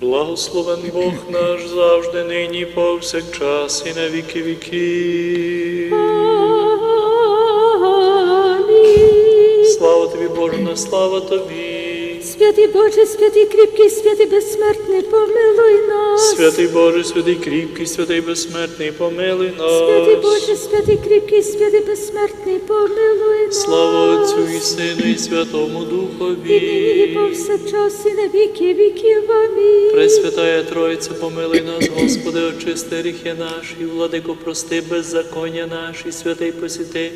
Благословен Бог наш завжди, нині, повсякчас і на віки віки. Слава тобі, Боже, на слава тобі. Святий Боже, святий кріпкий, святий безсмертний, помилуй нас. Святий Боже, святий кріпкий, святий безсмертний, помилуй нас. Святий Боже, святий кріпкий, святий безсмертний, помилуй нас. Слава Отцю і Сину, і Святому І нині, і Духові. повсякчас, і на віки віків. Амінь. Пресвятая Тройця, помилуй нас, Господи, очисти гріхи наші, владико, прости беззаконня наші, святий посіти,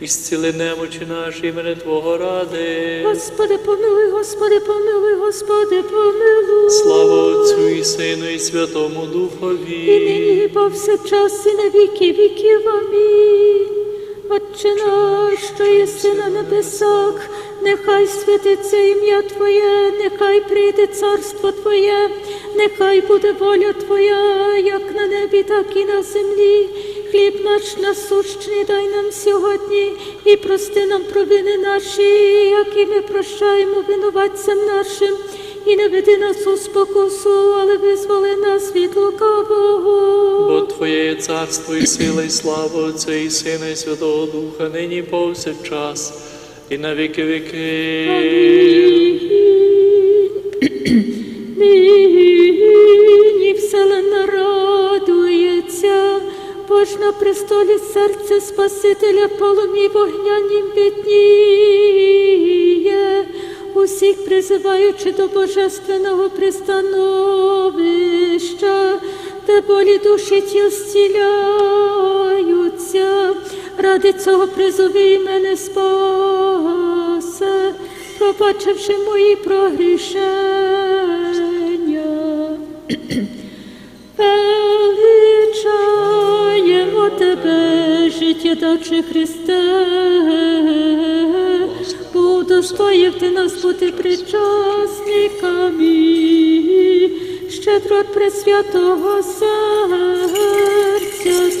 і зціли немочі наші, імени Твого ради. Господи, помилуй, Господи, помилуй, Господи, помилуй. Слава Отцю і Сину, і Святому Духові. І нині, і повсякчас, і на віки віків. Амінь. Отче наш, що єси на небесах, нехай святиться ім'я Твоє, нехай прийде царство Твоє, нехай буде воля Твоя, як на небі, так і на землі. Хліб наш насущний дай нам сьогодні, і прости нам провини наші, як і ми прощаємо винуватцям нашим. І не веди нас у спокусу, але визволи нас від лукавого. Бо Твоє є царство і сила, і слава Отця і Сина, і Святого Духа, нині повсякчас, і на віки віки. Нині вселена радується, Бож на престолі серце Спасителя полум'ї вогнянім бідніє, усіх призиваючи до божественного пристановища, де болі душі тіл зціляються, ради цього призови мене спасе, пробачивши мої прогрішення. Тебе, життєдаче Христе, удостоїв ти нас бути причасниками щедро пресвятого серця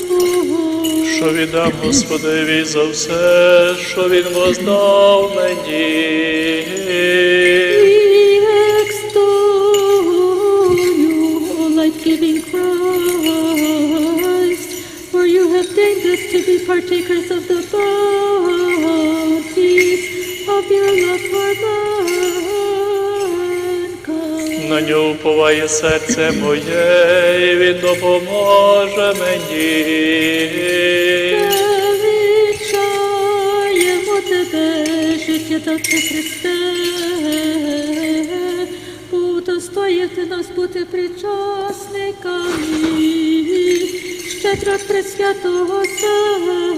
Твого. Що віддам Господеві за все, що Він воздав мені. Partakers of the bounties of your love for mankind. На нього уповає серце моє, і він допоможе мені. Величаємо тебе, життя та Христе, удостоїти нас бути причасниками, щедро пресвятого Твого.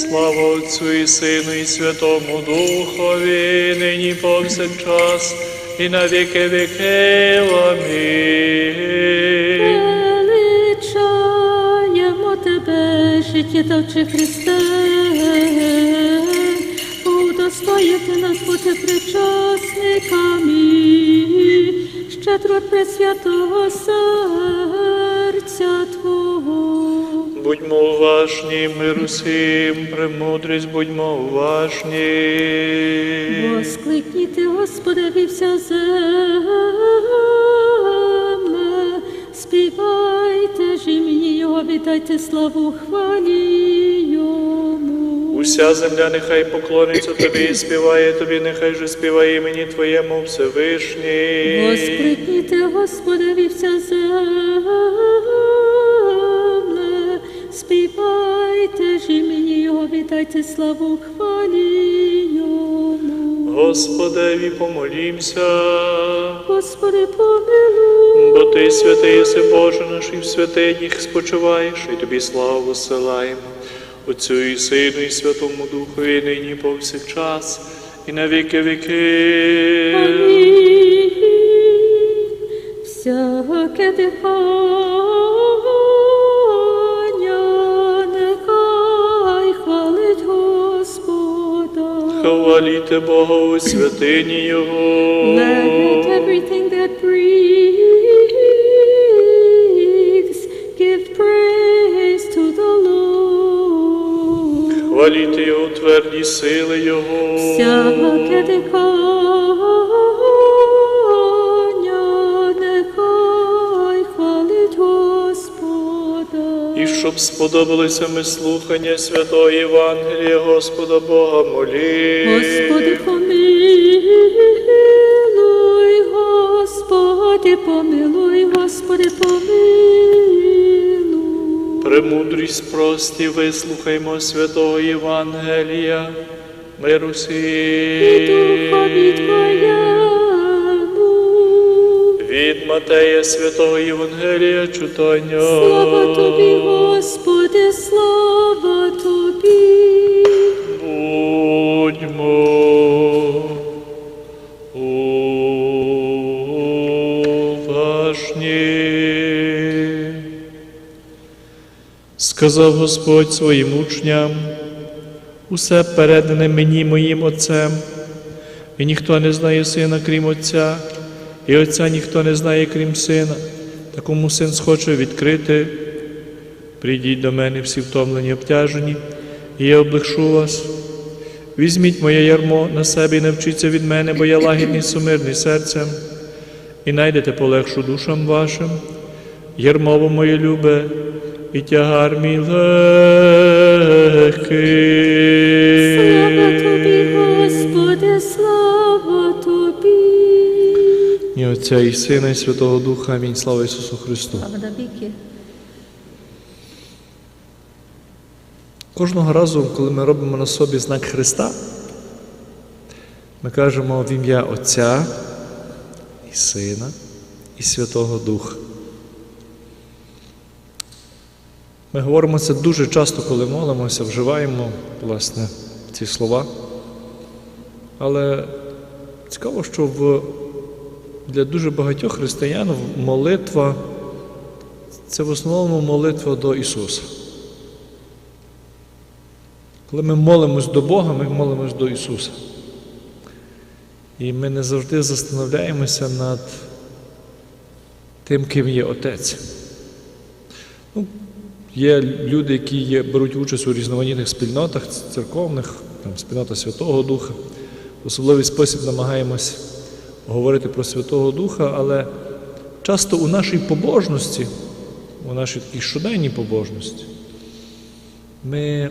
Слава Отцю і Сину, і Святому Духові, нині повсякчас, і на віки віки. Амінь. Величаємо тебе, життєдавче Христе, удостоїти нас бути причасниками, щедро пресвятого серця Твого. Будьмо уважні, мир усім, премудрість, будьмо уважні. Воскликніте, Господеві, вся земле, співайте ж імені Його, віддайте славу хвалі Йому. Уся земля нехай поклониться тобі і співає тобі, нехай же співає імені Твоєму Всевишній. Воскликніте, Господеві, вся земле, Його, славу хвалі Йому. Господеві помолімся. Господи, помилуй. Бо ти святий єси Боже наш, і в святинях спочиваєш, і тобі славу силаємо. Отцю і Сину, і Святому Духові, нині повсякчас, і на віки віки. Амінь. Хваліте Бога у святині Його. Let everything that breathes give praise to the Lord. Хваліте Його тверді сили Його. Всяке дихання щоб сподобалося ми слухання святої Євангелія Господа Бога молі. Господи, помилуй, Господи, помилуй, Господи, помилуй. Премудрість прості, вислухаймо святого Євангелія, миру Твоєму. Від Матея святого Євангелія читання. Слава Тобі, Господи, слава Тобі. Будьмо. Сказав Господь своїм учням, усе передане мені моїм Отцем, і ніхто не знає сина, крім Отця, і Отця ніхто не знає, крім сина, такому син схоче відкрити. Прийдіть до мене всі втомлені, обтяжені, і я облегшу вас. Візьміть моє ярмо на себе і навчіться від мене, бо я лагідний сумирний серцем, і найдете полегшу душам вашим, ярмово моє любе, і тягар мій легкий. Слава Тобі, Господи, слава Тобі. І Отця і Сина, і Святого Духа. Амінь. Слава Ісусу Христу. Слава навіки. Кожного разу, коли ми робимо на собі знак Христа, ми кажемо в ім'я Отця і Сина і Святого Духа. Ми говоримо це дуже часто, коли молимося, вживаємо власне ці слова. Але цікаво, що в, для дуже багатьох християн молитва це в основному молитва до Ісуса. Коли ми молимось до Бога, ми молимось до Ісуса. І ми не завжди застановляємося над тим, ким є Отець. Ну, Є люди, які є, беруть участь у різноманітних спільнотах церковних, там, спільнота Святого Духа. В особливий спосіб намагаємось говорити про Святого Духа, але часто у нашій побожності, у нашій такій щоденній побожності, ми,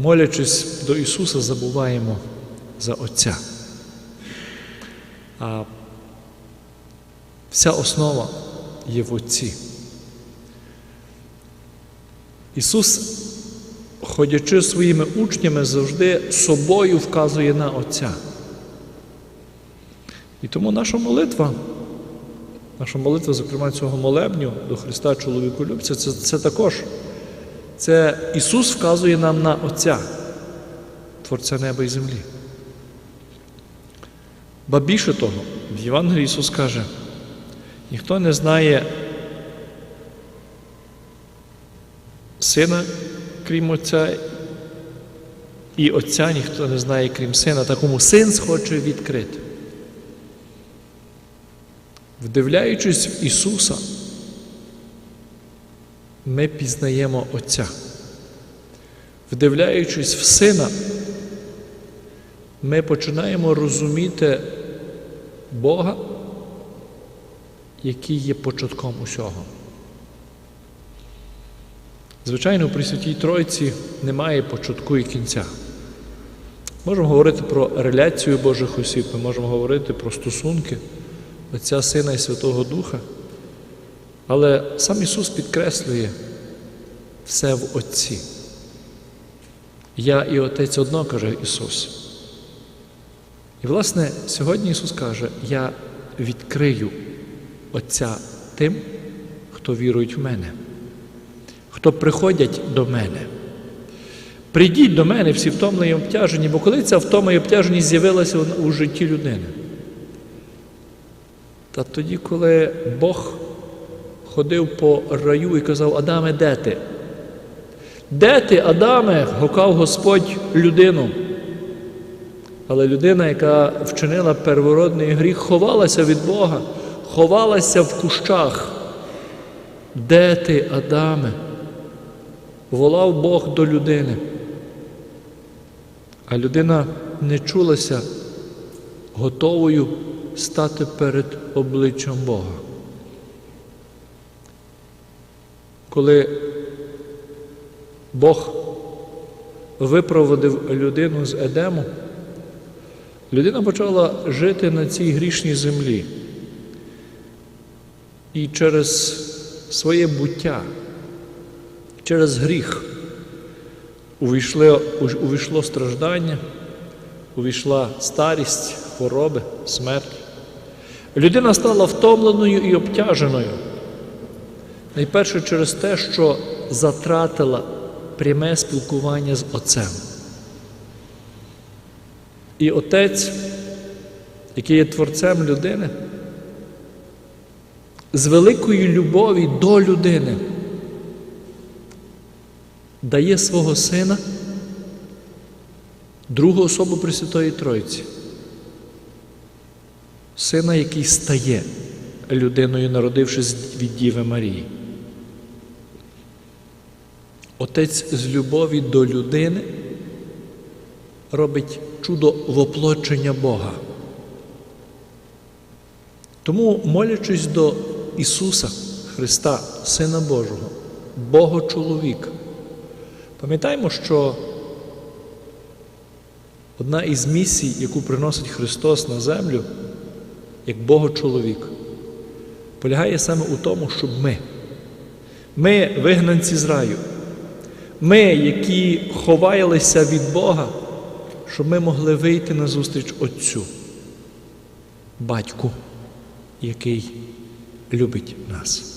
молячись до Ісуса, забуваємо за Отця. А вся основа є в Отці. Ісус, ходячи своїми учнями, завжди собою вказує на Отця. І тому наша молитва, наша молитва, зокрема, цього молебню до Христа чоловіку любця, це, це також це Ісус вказує нам на Отця, Творця неба і землі. Ба більше того, в Євангелії Ісус каже, ніхто не знає Сина, крім Отця, і Отця ніхто не знає, крім Сина, такому син схоче відкрити. Вдивляючись в Ісуса, ми пізнаємо Отця. Вдивляючись в Сина, ми починаємо розуміти Бога, який є початком усього. Звичайно, при Святій Тройці немає початку і кінця. Можемо говорити про реляцію Божих осіб, ми можемо говорити про стосунки Отця Сина і Святого Духа. Але сам Ісус підкреслює все в Отці. Я і Отець одно, каже Ісус. І, власне, сьогодні Ісус каже, я відкрию Отця тим, хто вірують в мене, хто приходять до мене. Прийдіть до мене всі втомлені і обтяжені, бо коли ця втома і обтяженість з'явилася у житті людини? Та тоді, коли Бог ходив по раю і казав, Адаме, де ти? Де ти, Адаме? гукав Господь людину. Але людина, яка вчинила первородний гріх, ховалася від Бога, ховалася в кущах. Де ти, Адаме? Волав Бог до людини. А людина не чулася готовою стати перед обличчям Бога. Коли Бог випроводив людину з Едему, людина почала жити на цій грішній землі. І через своє буття, через гріх увійшло, увійшло страждання, увійшла старість, хвороби, смерть. Людина стала втомленою і обтяженою. Найперше через те, що затратила пряме спілкування з Отцем. І Отець, який є творцем людини, з великої любові до людини дає свого сина, другу особу Пресвятої Тройці. Сина, який стає людиною, народившись від Діви Марії. Отець з любові до людини робить чудо воплочення Бога. Тому, молячись до Ісуса Христа, Сина Божого, Бога чоловіка, пам'ятаємо, що одна із місій, яку приносить Христос на землю, як Бога чоловік, полягає саме у тому, щоб ми, ми, вигнанці з раю, ми, які ховаєлися від Бога, щоб ми могли вийти на зустріч Отцю, батьку, який любить нас.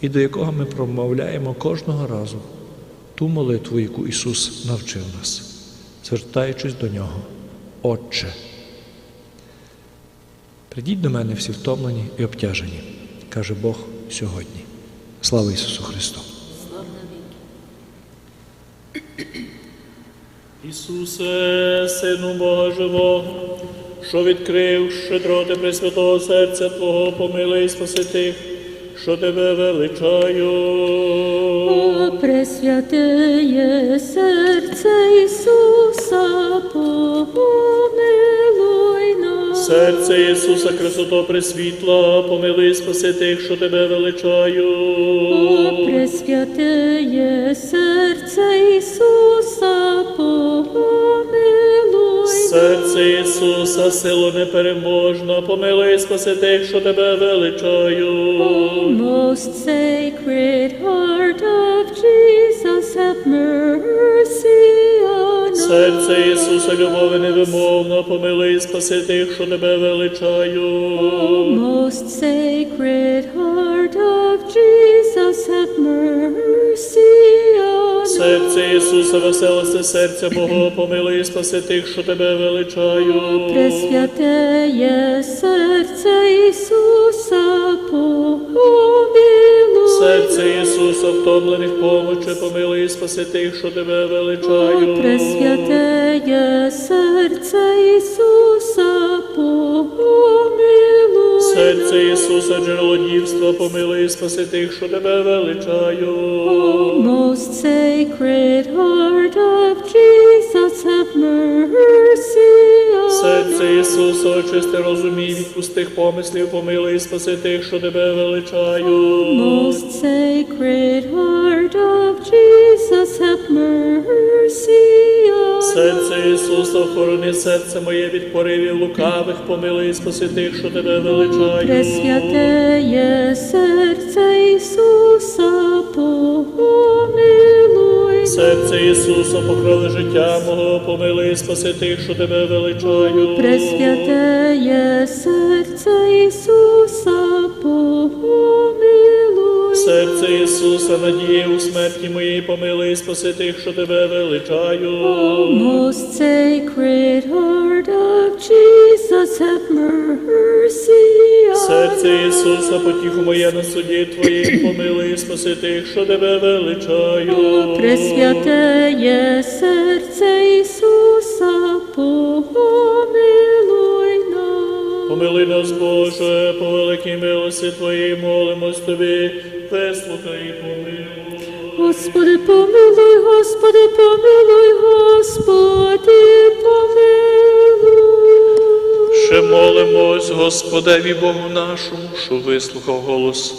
і до якого ми промовляємо кожного разу ту молитву, яку Ісус навчив нас, звертаючись до Нього, Отче. Придіть до мене всі втомлені і обтяжені, каже Бог сьогодні. Слава Ісусу Христу! Ісусе, Сину Бога Живого, що відкрив щедроти Пресвятого серця Твого, помилуй і спаси тих, що тебе величаю. О, Пресвятеє серце Ісуса, помилуй нас. Серце Ісуса, красото Пресвітла, помилуй і спаси тих, що тебе величаю. О, Пресвятеє серце Серце Ісуса, силу непереможна, помилуй спаси тих, що тебе величаю. Most sacred heart of Jesus, have mercy. Серце Ісуса, любові невимовна, помилуй і спаси тих, що тебе величаю. Most sacred heart of Jesus, have mercy on us. Серце Ісуса, веселосте серця Бога, помилуй і спаси тих, що тебе величаю. Пресвятеє серце Ісуса. Серце Ісуса, втомлених помоче, помилуй і спаси тих, що тебе величаю. Пресвятеє серце Ісуса, помилуй. Серце Ісуса, джерело дівства, помилуй і спаси тих, що тебе величаю. Most sacred heart of Jesus, have mercy on Серце Ісуса, очисти розумій від пустих помислів, помилуй і спаси тих, що тебе величаю. Most Серце Ісуса, охорони серце моє від поривів лукавих, помилуй і спаси тих, що тебе величаю. Пресвятеє серце Ісуса, помилуй. Серце Ісуса, покрови життя мого, помилуй і спаси тих, що тебе величаю. Пресвятеє серце Ісуса, Серце Ісуса, надія у смерті моїй, помилуй спаси тих, що тебе величаю. Most sacred heart of Jesus, have mercy on Серце Ісуса, потіху моє на суді Твоїм, помилуй спаси тих, що тебе величаю. Пресвятеє серце Ісуса, нас. Помилуй нас, Боже, по великій милості Твоїй, молимось Тобі, і помилуй. Господи, помилуй, Господи, помилуй, Господи, помилуй. Ще молимось Господеві Богу нашому, що вислухав голос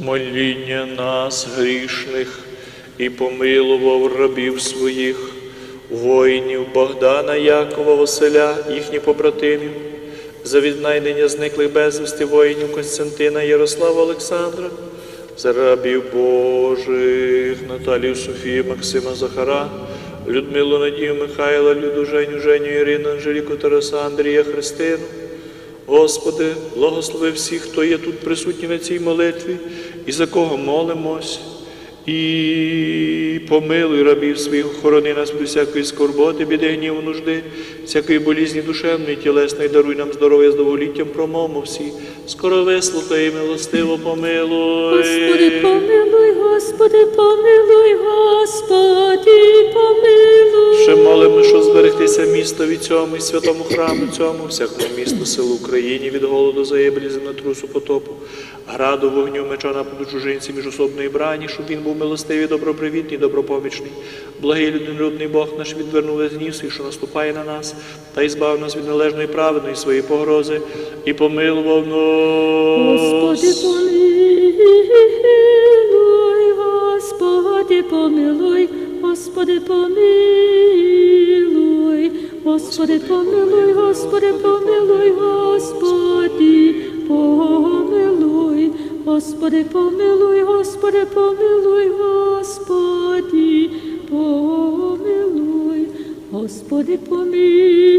моління нас грішних і помилував рабів своїх, воїнів Богдана, Якова, Василя, їхніх побратимів, за віднайдення зниклих безвісти воїнів Константина, Ярослава Олександра, за рабів Божих, Наталію Софію, Максима Захара, Людмилу Надію Михайла, Люду Женю, Женю Ірину, Анжеліку Тараса, Андрія Христину. Господи, благослови всіх, хто є тут присутній на цій молитві, і за кого молимось, і помилуй рабів своїх, охорони нас від всякої скорботи, біди, гніву, нужди, всякої болізні душевної, тілесної, даруй нам здоров'я з довголіттям, промовмо всі. Скоро вислухай, милостиво помилуй. Господи, помилуй, Господи, помилуй, Господи, помилуй. Ще молимо, що зберегтися містові цьому і святому храму цьому, всякому місту, силу Україні від голоду, загибелі, землетрусу, потопу, граду, вогню, меча нападу чужинці, міжособної брані, щоб він був милостивий, добропривітний, добропомічний, благий людинолюбний Бог наш відвернув весь гнів свій, що наступає на нас, та й збав нас від належної праведної своєї погрози, і помилував нас. Господи, помилуй, Господи, помилуй, Господи, помилуй, Господи, помилуй, Господи, помилуй, Господи, помилуй, Господи, помилуй, Господи, помилуй, Господи, помилуй,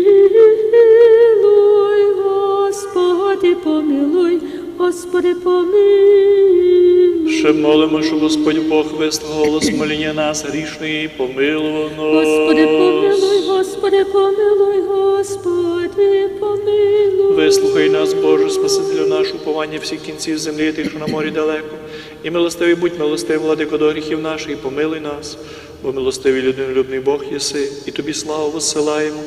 Господи, помилуй, Господи, помилуй. Ще молимо, що Господь Бог вислав голос моління нас, грішної, і помилував нас. Господи, помилуй, Господи, помилуй, Господи, помилуй. Вислухай нас, Боже, Спасителю наш, уповання всіх кінців землі, тих, що на морі далеко. І милостивий будь милостивий, владико до гріхів наших, і помилуй нас, бо милостивий людинолюбний Бог єси, і тобі славу воссилаємо,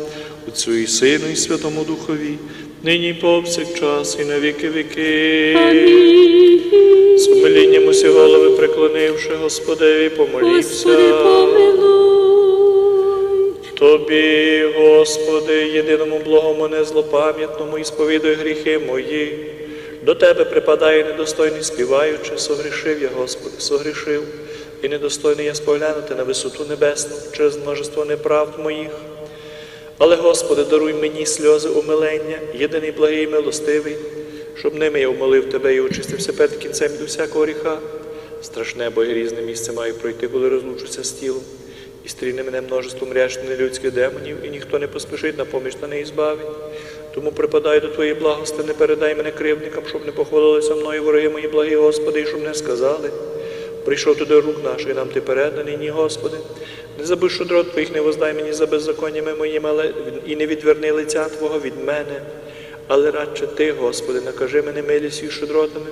Отцю і Сину, і Святому Духові, нині і повсякчас, і на віки віки. Амінь. З умилінням усі голови преклонивши, Господеві, помолімся. Господи, помилуй. Тобі, Господи, єдиному благому, незлопам'ятному, і сповідуй гріхи мої. До Тебе припадає недостойний співаючи, согрішив я, Господи, согрішив, і недостойний я споглянути на висоту небесну через множество неправд моїх. Але, Господи, даруй мені сльози умилення, єдиний благий і милостивий, щоб ними я умолив Тебе і очистився перед кінцем від усякого гріха. Страшне, бо і різне місце маю пройти, коли розлучуся з тілом. І стріне мене множеством ряшних нелюдських демонів, і ніхто не поспішить на поміч та не ізбавить. Тому припадаю до Твоєї благости, не передай мене кривдникам, щоб не похвалилися мною вороги мої, благі Господи, і щоб не сказали. Прийшов туди рук наших, нам ти переданий, ні, Господи. Не забудь, що дрот Твоїх не воздай мені за беззаконнями моїми, але і не відверни лиця Твого від мене. Але радше Ти, Господи, накажи мене милістю щедротами,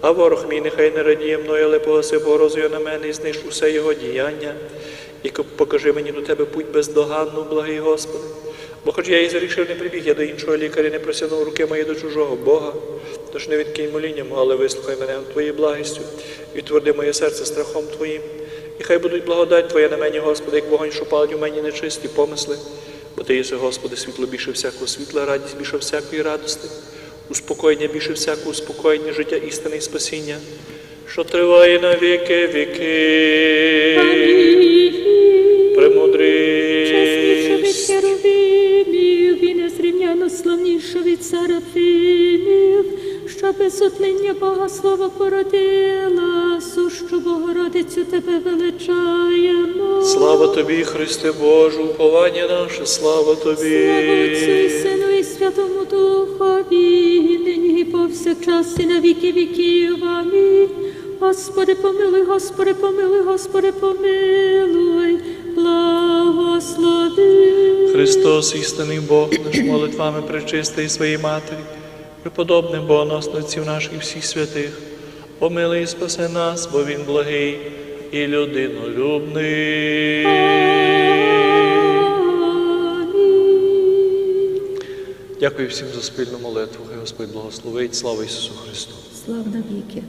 а ворог мій нехай не радіє мною, але погаси погрозою на мене і знищ усе його діяння. І покажи мені до Тебе путь бездоганну, благий Господи. Бо хоч я і зарішив, не прибіг я до іншого лікаря, не просягнув руки мої до чужого Бога, тож не відкинь моління, мого, але вислухай мене Твоєю благістю і тверди моє серце страхом Твоїм. І хай будуть благодать Твоя на мені, Господи, як вогонь, що палить у мені нечисті помисли. Бо Ти єси, Господи, світло більше всякого світла, радість більше всякої радости, успокоєння більше всякого успокоєння, життя істини і спасіння, що триває на віки віки. Херувимів і незрівняно славніше від серафимів, що без отління Бога Слово породила, сущу Богородицю Тебе величаємо. Слава Тобі, Христе Боже, уповання наше, слава Тобі. Слава Отцю і Сину і Святому Духові, і нині і повсякчас і на віки віків. Амінь. Господи, помилуй, Господи, помилуй, Господи, помилуй, благослови. Христос, істинний Бог, наш молитвами пречистий своїй Матері, преподобне Богоносне Отців наших всіх святих, помилуй і спаси нас, бо Він благий і людинолюбний. Дякую всім за спільну молитву. Хай Господь благословить. Слава Ісусу Христу. Слава навіки.